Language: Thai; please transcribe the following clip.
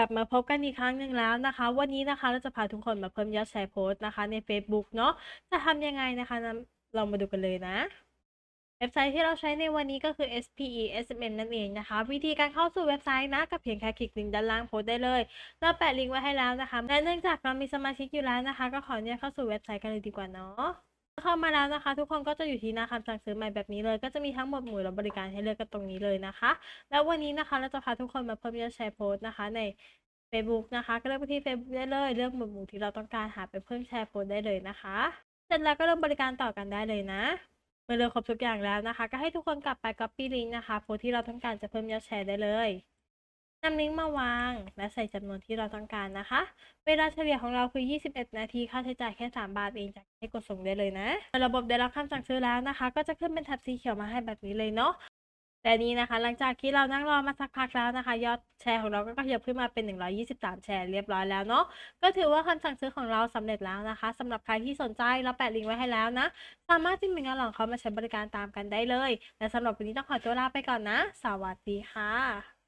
ลับมาพบกันอีกครั้งหนึ่งแล้วนะคะ วันนี้นะคะเราจะพาทุกคนมาเพิ่มยอดแชร์โพสต์นะคะใน Facebook เนาะจะทำยังไงนะคะนั้นเรามาดูกันเลยนะเว็บไซต์ที่เราใช้ในวันนี้ก็คือ SPE SMM นั่นเองนะคะ วิธีการเข้าสู่เว็บไซต์นะกับเพียงแค่คลิกลิงก์ด้านล่างโพสได้เลยเราแปะลิงก์ไว้ให้แล้วนะคะและเนื่องจากเรามีสมาชิกอยู่แล้วนะคะ ก็ขอเนี่ยเข้าสู่เว็บไซต์กันเลยดีกว่าเนาะ เข้ามาแล้วนะคะ ทุกคนก็จะอยู่ที่หน้าคำสั่งซื้อใหม่แบบนี้เลย ก็จะมีทั้งหมดหมู่และบริการให้เลือกกันตรงนี้เลยนะคะ แล้ววันนี้นะคะเราจะพาทุกคนมาเพิ่มยอดแชร์โพสต์นะคะ ใน Facebook นะคะก็เลือกไปที่ Facebook ได้เลยเลือกหมวดหมู่ที่เราต้องการหาไปเพิ่มแชร์โพสต์ได้เลยนะคะเสร็จแล้วก็เริ่มบริการต่อกันได้เลยนะเมื่อเลือกครบทุกอย่างแล้วนะคะ ก็ให้ทุกคนกลับไป copy link นะคะโพสต์ที่เราต้องการจะเพิ่มยอดแชร์ได้เลย นำลิงก์มาวาง และใส่จำนวนที่เราต้องการนะคะ เวลาเฉลี่ยของเราคือ 21 นาที ค่าใช้จ่ายแค่ 3 บาทเองจากให้กดส่งได้เลยนะ ระบบได้รับคำสั่งซื้อแล้วนะคะ ก็จะขึ้นเป็นแท็บสีเขียวมาให้แบบนี้เลยเนาะแต่นี้นะคะ หลังจากที่เรานั่งรอมาสักพักแล้วนะคะ ยอดแชร์ของเราก็ขยับขึ้นมาเป็น 123 แชร์เรียบร้อยแล้วเนาะก็ถือว่าคำสั่งซื้อของเราสำเร็จแล้วนะคะสำหรับใครที่สนใจเราแปะลิงก์ไว้ให้แล้วนะ สามารถจิ้มลิงก์หลังเขามาใช้บริการตามกันได้เลย และสำหรับวันนี้ต้องขอตัวลาไปก่อนนะ สวัสดีค่ะ